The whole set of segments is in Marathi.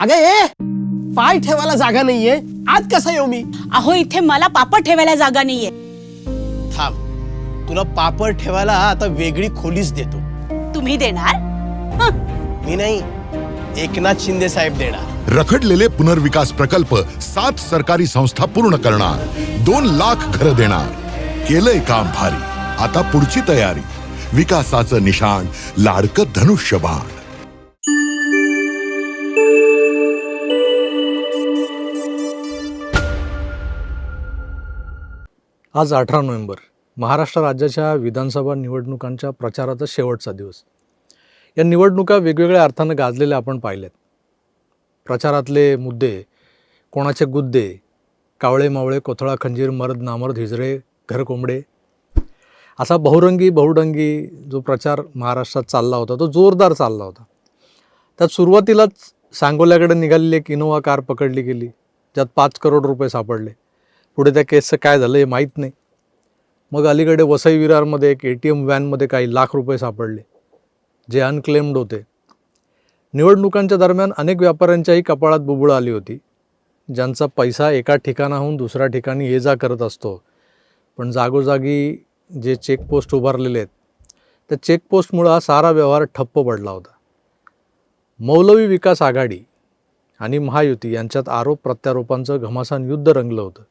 अगं ए पाय ठेवायला जागा नाहीये. आज कसा येऊ मी? अहो इथे मला पापड ठेवायला जागा नाहीये. थांब. तुला पापड ठेवायला आता वेगळी खोलीच देतो. तुम्ही देणार? हं, मी नाही एकनाथ शिंदे साहेब देणार. रखडलेले पुनर्विकास प्रकल्प सात सरकारी संस्था पूर्ण करणार. दोन लाख घरं देणार. केलंय काम भारी. आता पुढची तयारी. विकासाचं निशाण लाडकं धनुष्यबाण. आज अठरा नोव्हेंबर महाराष्ट्र राज्याच्या विधानसभा निवडणुकांच्या प्रचाराचा शेवटचा दिवस. या निवडणुका वेगवेगळ्या अर्थानं गाजलेल्या आपण पाहिल्यात. प्रचारातले मुद्दे कोणाचे गुद्दे कावळे मावळे कोथळा खंजीर मर्द नामर्द हिजरे घरकोंबडे असा बहुरंगी बहुडंगी जो प्रचार महाराष्ट्रात चालला होता तो जोरदार चालला होता. त्यात सुरुवातीलाच सांगोल्याकडे निघालेली एक इनोवा कार पकडली गेली ज्यात पाच करोड रुपये सापडले. पुढे त्या केसचं काय झालं हे माहीत नाही. मग अलीकडे वसई विरारमध्ये एक ए टी एम व्हॅनमध्ये काही लाख रुपये सापडले जे अनक्लेम्ड होते. निवडणुकांच्या दरम्यान अनेक व्यापाऱ्यांच्याही कपाळात बुबुळ आली होती. ज्यांचा पैसा एका ठिकाणाहून दुसऱ्या ठिकाणी ये जा करत असतो. पण जागोजागी जे चेकपोस्ट उभारलेले आहेत त्या चेकपोस्टमुळं हा सारा व्यवहार ठप्प पडला होता. मौलवी विकास आघाडी आणि महायुती यांच्यात आरोप प्रत्यारोपांचं घमासान युद्ध रंगलं होतं.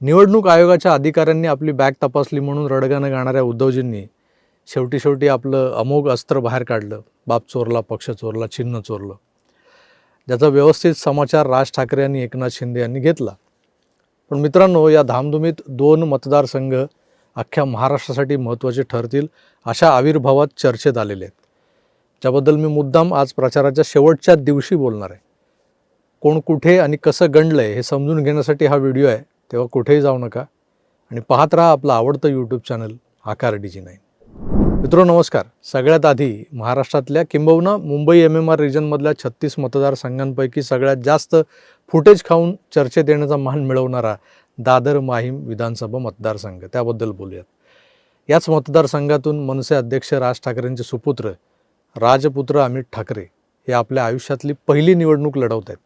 निवडणूक आयोगाच्या अधिकाऱ्यांनी आपली बॅग तपासली म्हणून रडगाणं गाणाऱ्या उद्धवजींनी शेवटी शेवटी आपलं अमोघ अस्त्र बाहेर काढलं. बाप चोरला पक्ष चोरला चिन्ह चोरलं. ज्याचा व्यवस्थित समाचार राज ठाकरे आणि एकनाथ शिंदे यांनी घेतला. पण मित्रांनो या धामधुमीत दोन मतदारसंघ अख्ख्या महाराष्ट्रासाठी महत्त्वाचे ठरतील अशा आविर्भावात चर्चेत आलेले आहेत. ज्याबद्दल मी मुद्दाम आज प्रचाराच्या शेवटच्या दिवशी बोलणार आहे. कोण कुठे आणि कसं गणलं आहे हे समजून घेण्यासाठी हा व्हिडिओ आहे. तेव्हा कुठेही जाऊ नका. आणि पाहत राहा आपलं आवडतं YouTube channel Aakar D G nine. मित्रो नमस्कार. सगळ्यात आधी महाराष्ट्रातल्या किंबहुना मुंबई एम एम आर रिजनमधल्या छत्तीस मतदारसंघांपैकी सगळ्यात जास्त फुटेज खाऊन चर्चेत येण्याचा मान मिळवणारा दादर माहीम विधानसभा मतदारसंघ. त्याबद्दल बोलूयात. याच मतदारसंघातून मनसे अध्यक्ष राज ठाकरेंचे सुपुत्र राजपुत्र अमित ठाकरे हे आपल्या आयुष्यातली पहिली निवडणूक लढवत आहेत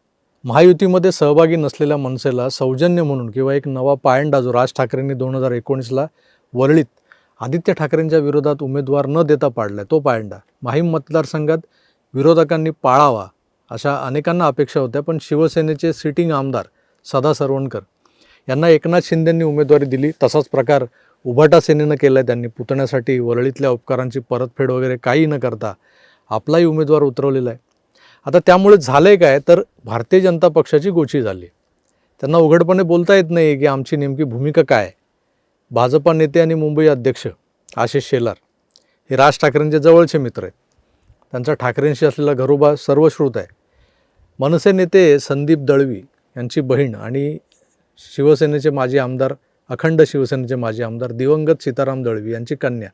महायुतीमध्ये सहभागी नसलेल्या मनसेला सौजन्य म्हणून किंवा एक नवा पायंडा जो राज ठाकरेंनी दोन हजार एकोणीसला वरळीत आदित्य ठाकरेंच्या विरोधात उमेदवार न देता पाडलाय तो पायंडा. माहीम मतदारसंघात विरोधकांनी पाळावा अशा अनेकांना अपेक्षा होत्या पण शिवसेनेचे सिटिंग आमदार सदा सरवणकर यांना एकनाथ शिंदेंनी उमेदवारी दिली. तसाच प्रकार उभाटा सेनेनं केला त्यांनी पुतण्यासाठी वरळीतल्या उपकारांची परतफेड वगैरे काही न करता आपलाही उमेदवार उतरवलेला आहे. आता त्यामुळे झालं आहे काय? तर भारतीय जनता पक्षाची गोची झाली. त्यांना उघडपणे बोलता येत नाही की आमची नेमकी भूमिका काय भाजपा नेते आणि मुंबई अध्यक्ष आशिष शेलार हे राज ठाकरेंचे जवळचे मित्र आहेत. त्यांचा ठाकरेंशी असलेला घरोबा सर्वश्रुत आहे. मनसे नेते संदीप दळवी यांची बहीण आणि शिवसेनेचे माजी आमदार अखंड शिवसेनेचे माजी आमदार दिवंगत सीताराम दळवी यांची कन्या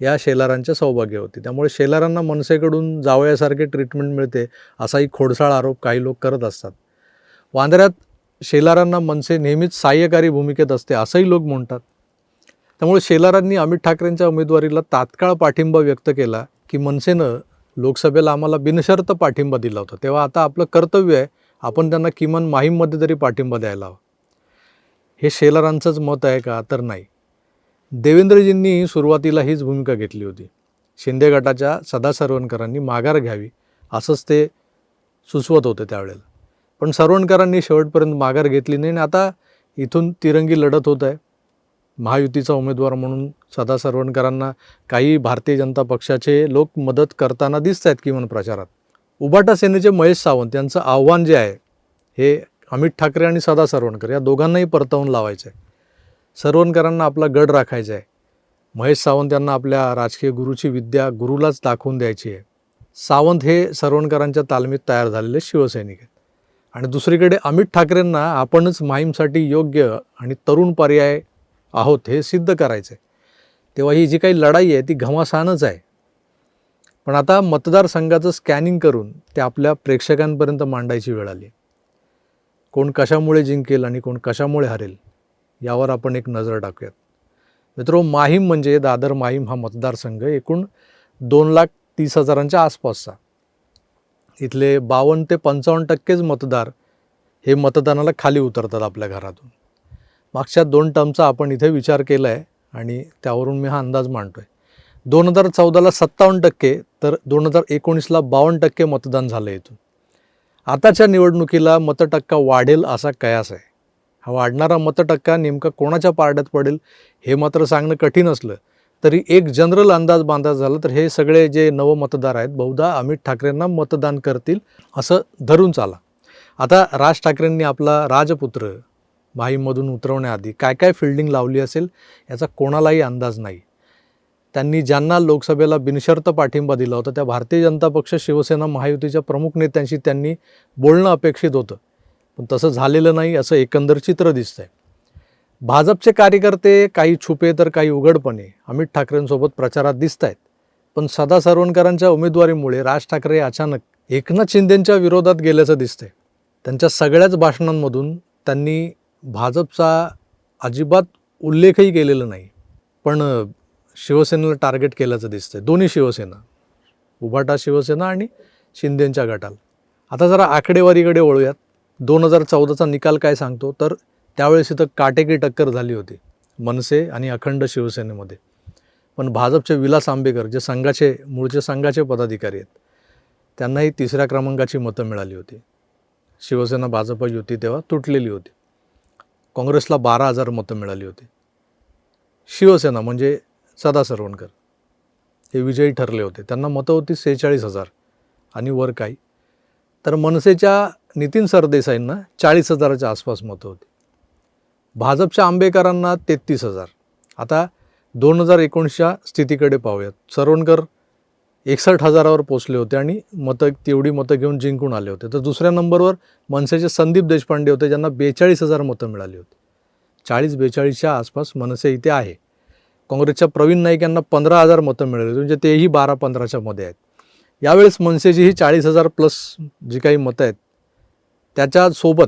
या शेलारांचे सौभाग्य होती. त्यामुळे शेलारांना मनसेकडून जावयासारखे ट्रीटमेंट मिळते असाही खोडसाळ आरोप काही लोक करत असतात. वांद्र्यात शेलारांना मनसे नेहमीच सहाय्यकारी भूमिकेत असते असंही लोक म्हणतात. त्यामुळे शेलारांनी अमित ठाकरेंच्या उमेदवारीला तात्काळ पाठिंबा व्यक्त केला की मनसेनं लोकसभेला आम्हाला बिनशर्त पाठिंबा दिला होता. तेव्हा आता आपलं कर्तव्य आहे आपण त्यांना किमान माहीममध्ये तरी पाठिंबा द्यायला हवा. हे शेलारांचंच मत आहे का? तर नाही. देवेंद्रजींनी सुरुवातीला हीच भूमिका घेतली होती. शिंदे गटाच्या सदा सरवणकरांनी माघार घ्यावी असंच ते सुचवत होते त्यावेळेला. पण सरवणकरांनी शेवटपर्यंत माघार घेतली नाही आणि आता इथून तिरंगी लढत होत आहे. महायुतीचा उमेदवार म्हणून सदा सरवणकरांना काही भारतीय जनता पक्षाचे लोक मदत करताना दिसत आहेत किमान प्रचारात. उबाटा सेनेचे महेश सावंत यांचं आव्हान जे आहे हे अमित ठाकरे आणि सदा सरवणकर या दोघांनाही परतवून लावायचं आहे सरवणकरांना आपला गड राखायचा आहे. महेश सावंत यांना आपल्या राजकीय गुरुची विद्या गुरुलाच दाखवून द्यायची आहे. सावंत हे सरवणकरांच्या तालमीत तयार झालेले शिवसैनिक आहेत. आणि दुसरीकडे अमित ठाकरेंना आपणच माहीमसाठी योग्य आणि तरुण पर्याय आहोत हे सिद्ध करायचं आहे तेव्हा ही जी काही लढाई आहे ती घमासानच आहे. पण आता मतदारसंघाचं स्कॅनिंग करून ते आपल्या प्रेक्षकांपर्यंत मांडायची वेळ आली कोण कशामुळे जिंकेल आणि कोण कशामुळे हरेल? यावर आपण एक नजर टाकूयात. मित्रो माहीम म्हणजे दादर माहीम हा मतदारसंघ एकूण दोन लाख तीस हजारांच्या आसपासचा. इथले बावन्न ते पंचावन्न टक्केच मतदार हे मतदानाला खाली उतरतात आपल्या घरातून. मागच्या दोन टर्मचा आपण इथे विचार केला आहे आणि त्यावरून मी हा अंदाज मांडतो आहे दोन हजार चौदाला सत्तावन्न टक्के तर दोन हजार एकोणीसला बावन्न टक्के मतदान झालं इथून. आताच्या निवडणुकीला मतटक्का वाढेल असा कयास आहे. हा वाढणारा मतटक्का नेमका कोणाच्या पारड्यात पडेल हे मात्र सांगणं कठीण असलं. तरी एक जनरल अंदाज बांधा झाला तर हे सगळे जे नवमतदार आहेत बहुधा अमित ठाकरेंना मतदान करतील असं धरून चाला. आता राज ठाकरेंनी आपला राजपुत्र माहीमधून उतरवण्याआधी काय काय फिल्डिंग लावली असेल याचा कोणालाही अंदाज नाही. त्यांनी ज्यांना लोकसभेला बिनशर्त पाठिंबा दिला होता त्या भारतीय जनता पक्ष शिवसेना महायुतीच्या प्रमुख नेत्यांशी त्यांनी बोलणं अपेक्षित होतं. पण तसं झालेलं नाही असं एकंदर चित्र दिसतंय. भाजपचे कार्यकर्ते काही छुपे तर काही उघडपणे अमित ठाकरेंसोबत प्रचारात दिसत आहेत पण सदा सरवणकरांच्या उमेदवारीमुळे राज ठाकरे अचानक एकनाथ शिंदेंच्या विरोधात गेल्याचं दिसतंय. त्यांच्या सगळ्याच भाषणांमधून त्यांनी भाजपचा अजिबात उल्लेखही केलेला नाही. पण शिवसेनेला टार्गेट केल्याचं दिसतंय. दोन्ही शिवसेना उभाटा शिवसेना आणि शिंदेंच्या गटाला. आता जरा आकडेवारीकडे वळूयात. दोन हजार चौदाचा निकाल काय सांगतो? तर त्यावेळेस इथं काटेकी टक्कर झाली होती मनसे आणि अखंड शिवसेनेमध्ये. पण भाजपचे विलास आंबेकर जे संघाचे मूळचे संघाचे पदाधिकारी आहेत त्यांनाही तिसऱ्या क्रमांकाची मतं मिळाली होती. शिवसेना भाजप युती तेव्हा तुटलेली होती. काँग्रेसला बारा हजार मतं मिळाली होती. शिवसेना म्हणजे सदा सरवणकर. हे विजयी ठरले होते. त्यांना मतं होती सेहेचाळीस हजार आणि वर काही. तर मनसेच्या नितीन सरदेसाईंना चाळीस हजाराच्या आसपास मतं होती. भाजपच्या आंबेकरांना तेहतीस हजार. आता दोन हजार एकोणीसच्या स्थितीकडे पाहूयात. सरवणकर एकसष्ट हजारावर पोचले होते आणि मतं तेवढी मतं घेऊन जिंकून आले होते. तर दुसऱ्या नंबरवर मनसेचे संदीप देशपांडे होते ज्यांना बेचाळीस हजार मतं मिळाली होती. चाळीस बेचाळीसच्या आसपास मनसे इथे आहे. काँग्रेसच्या प्रवीण नाईक यांना पंधरा हजार मतं मिळाली होती म्हणजे तेही बारा पंधराच्या मध्ये आहेत. यावेळेस मनसेची ही चाळीस हजार प्लस जी काही मतं आहेत त्याच्यासोबत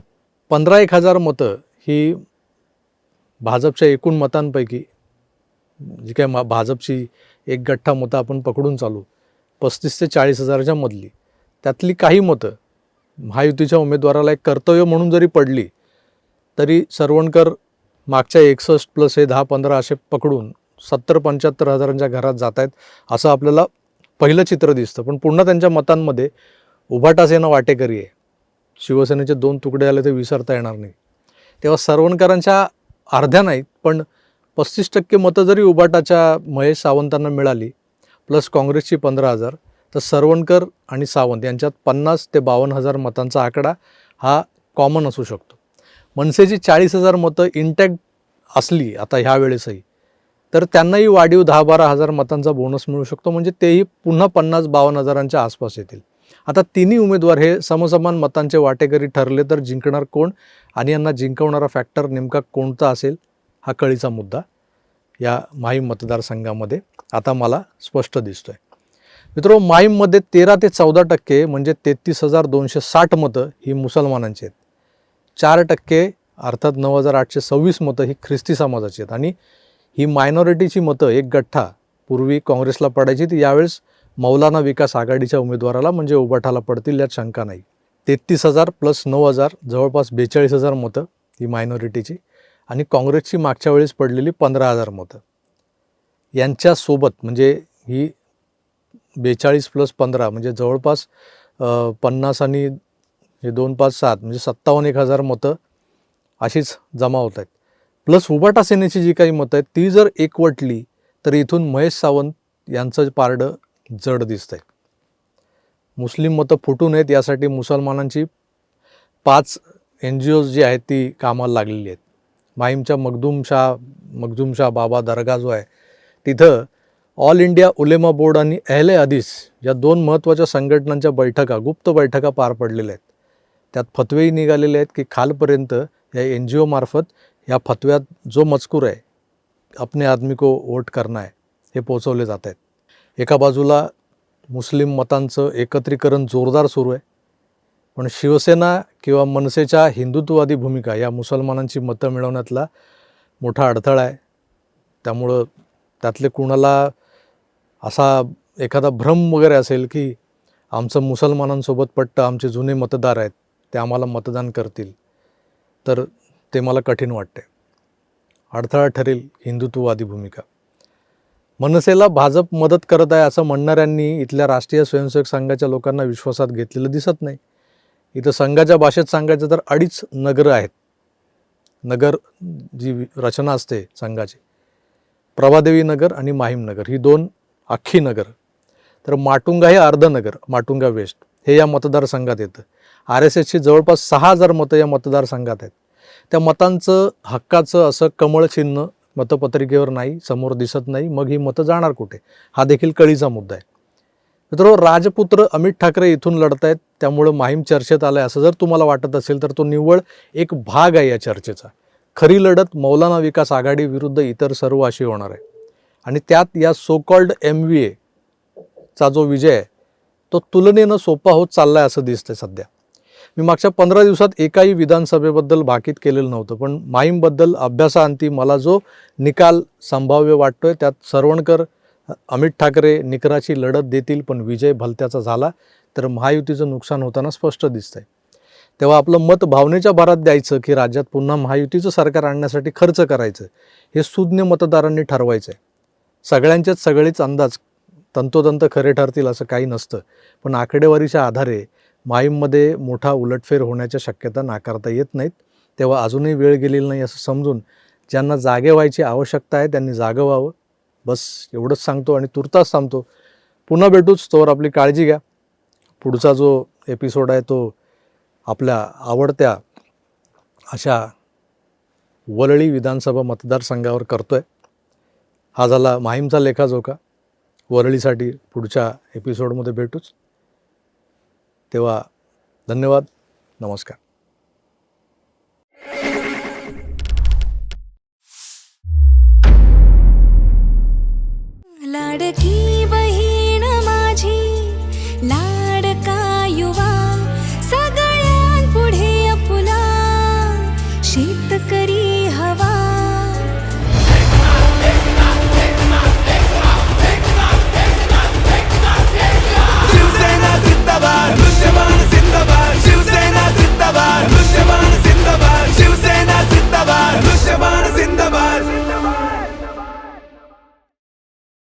पंधरा एक हजार मतं ही भाजपच्या एकूण मतांपैकी जी काय मा भाजपची एक गठ्ठा मतं आपण पकडून चालू पस्तीस ते चाळीस हजाराच्या मधली. त्यातली काही मतं महायुतीच्या उमेदवाराला एक कर्तव्य म्हणून जरी पडली तरी सरवणकर मागच्या एकसष्ट प्लस हे दहा पंधरा असे पकडून सत्तर पंच्याहत्तर हजारांच्या घरात जात आहेत असं आपल्याला पहिलं चित्र दिसतं. पण पुन्हा त्यांच्या मतांमध्ये उभाटासेना वाटेकरी आहे. शिवसेनेचे दोन तुकडे आले ते विसरता येणार नाही. तेव्हा सरवणकरांच्या अर्ध्या नाहीत पण पस्तीस टक्के मतं जरी उबाटाच्या महेश सावंतांना मिळाली प्लस काँग्रेसची पंधरा हजार तर सरवणकर आणि सावंत यांच्यात पन्नास ते बावन्न हजार मतांचा आकडा हा कॉमन असू शकतो. मनसेची चाळीस हजार मतं इंटॅक्ट असली आता ह्या वेळेसही तर त्यांनाही वाढीव दहा बारा हजार मतांचा बोनस मिळू शकतो म्हणजे तेही पुन्हा पन्नास बावन्न हजारांच्या आसपास येतील. आता तिन्ही उमेदवार हे समसमान मतांचे वाटेकरी ठरले तर जिंकणार कोण? आणि यांना जिंकवणारा फॅक्टर नेमका कोणता असेल? हा कळीचा मुद्दा या माहीम मतदारसंघामध्ये. आता मला स्पष्ट दिसतोय. मित्रो माहीममध्ये तेरा ते चौदा टक्के म्हणजे तेहतीस हजार दोनशे साठ मतं ही मुसलमानांची आहेत. चार टक्के अर्थात नऊ हजार आठशे सव्वीस मतं ही ख्रिस्ती समाजाची आहेत. आणि ही मायनॉरिटीची मतं एक गठ्ठा पूर्वी काँग्रेसला पडायची ती यावेळेस मौलाना विकास आघाडीच्या उमेदवाराला म्हणजे उबाठाला पडतील यात शंका नाही. तेहतीस हजार प्लस नऊ हजार जवळपास बेचाळीस हजार मतं ही मायनॉरिटीची आणि काँग्रेसची मागच्या वेळेस पडलेली पंधरा हजार मतं. यांच्यासोबत म्हणजे ही बेचाळीस प्लस पंधरा म्हणजे जवळपास पन्नास आणि हे दोन पाच सात म्हणजे सत्तावन्न एक हजार मतं अशीच जमा होत आहेत. प्लस उबाटा सेनेची जी काही मतं आहेत ती जर एकवटली तर इथून महेश सावंत यांचं पारडं जड दिसत आहेत मुस्लिम मतं फुटू नयेत यासाठी मुसलमानांची पाच एन जी ओज जी आहेत ती कामाला लागलेली आहेत. माहीमच्या मखदूम शाह बाबा दर्गा जो आहे तिथं ऑल इंडिया उलेमा बोर्ड आणि अहले हदीस या दोन महत्त्वाच्या संघटनांच्या बैठका गुप्त बैठका पार पडलेल्या आहेत. त्यात फतवेही निघालेले आहेत की खालपर्यंत या एन जी ओमार्फत या फतव्यात जो मजकूर आहे अपने आदमी को वोट करना है हे पोचवले जात आहेत. एका बाजूला मुस्लिम मतांचं एकत्रीकरण जोरदार सुरू आहे. पण शिवसेना किंवा मनसेच्या हिंदुत्ववादी भूमिका या मुसलमानांची मतं मिळवण्यातला मोठा अडथळा आहे. त्यामुळं त्यातले कुणाला असा एखादा भ्रम वगैरे असेल की आमचं मुसलमानांसोबत पट्टं आमचे जुने मतदार आहेत ते आम्हाला मतदान करतील तर ते मला कठीण वाटते अडथळा ठरेल हिंदुत्ववादी भूमिका. मनसेला भाजप मदत करत आहे असं म्हणणाऱ्यांनी इथल्या राष्ट्रीय स्वयंसेवक संघाच्या लोकांना विश्वासात घेतलेलं दिसत नाही. इथं संघाच्या भाषेत सांगायचं तर अडीच नगरं आहेत. नगर जी रचना असते संघाची प्रभादेवी नगर आणि माहीम नगर ही दोन अख्खी नगर. तर माटुंगा हे अर्धनगर माटुंगा वेस्ट हे या मतदारसंघात येतं. आर एस एसची जवळपास सहा हजार मतं या मतदारसंघात आहेत. त्या मतांचं हक्काचं असं कमळ चिन्ह मतपत्रिकेवर नाही समोर दिसत नाही मग ही मतं जाणार कुठे? हा देखील कळीचा मुद्दा आहे. मित्र राजपुत्र अमित ठाकरे इथून लढत आहेत त्यामुळं माहीम चर्चेत आलं आहे असं जर तुम्हाला वाटत असेल तर तो निव्वळ एक भाग आहे या चर्चेचा. खरी लढत मौलाना विकास आघाडी विरुद्ध इतर सर्व अशी होणार आहे. आणि त्यात या सोकॉल्ड एम व्ही एचा जो विजय आहे तो तुलनेनं सोपा होत चालला आहे असं दिसतंय सध्या. मी मागच्या पंधरा दिवसात एकाही विधानसभेबद्दल भाकीत केलेलं नव्हतं पण माहीमबद्दल अभ्यासाअंती मला जो निकाल संभाव्य वाटतोय त्यात सरवणकर अमित ठाकरे निकराची लढत देतील पण विजय भलत्याचा झाला तर महायुतीचं नुकसान होताना स्पष्ट दिसतंय. तेव्हा आपलं मत भावनेच्या भरात द्यायचं की राज्यात पुन्हा महायुतीचं सरकार आणण्यासाठी खर्च करायचं हे सुज्ञ मतदारांनी ठरवायचं आहे सगळ्यांचेच सगळेच अंदाज तंतोतंत खरे ठरतील असं काही नसतं पण आकडेवारीच्या आधारे माहीममध्ये मोठा उलटफेर होण्याच्या शक्यता नाकारता येत नाहीत. तेव्हा अजूनही वेळ गेलेली नाही असं समजून ज्यांना जागे व्हायची आवश्यकता आहे त्यांनी जागं व्हावं. बस एवढंच सांगतो आणि तुर्तास सांगतो पुन्हा भेटूच तोवर आपली काळजी घ्या. पुढचा जो एपिसोड आहे तो आपल्या आवडत्या अशा वरळी विधानसभा मतदारसंघावर करतोय. हा झाला माहीमचा लेखाजोखा. वरळीसाठी पुढच्या एपिसोडमध्ये भेटूच. तेव्हा धन्यवाद नमस्कार. लाडकी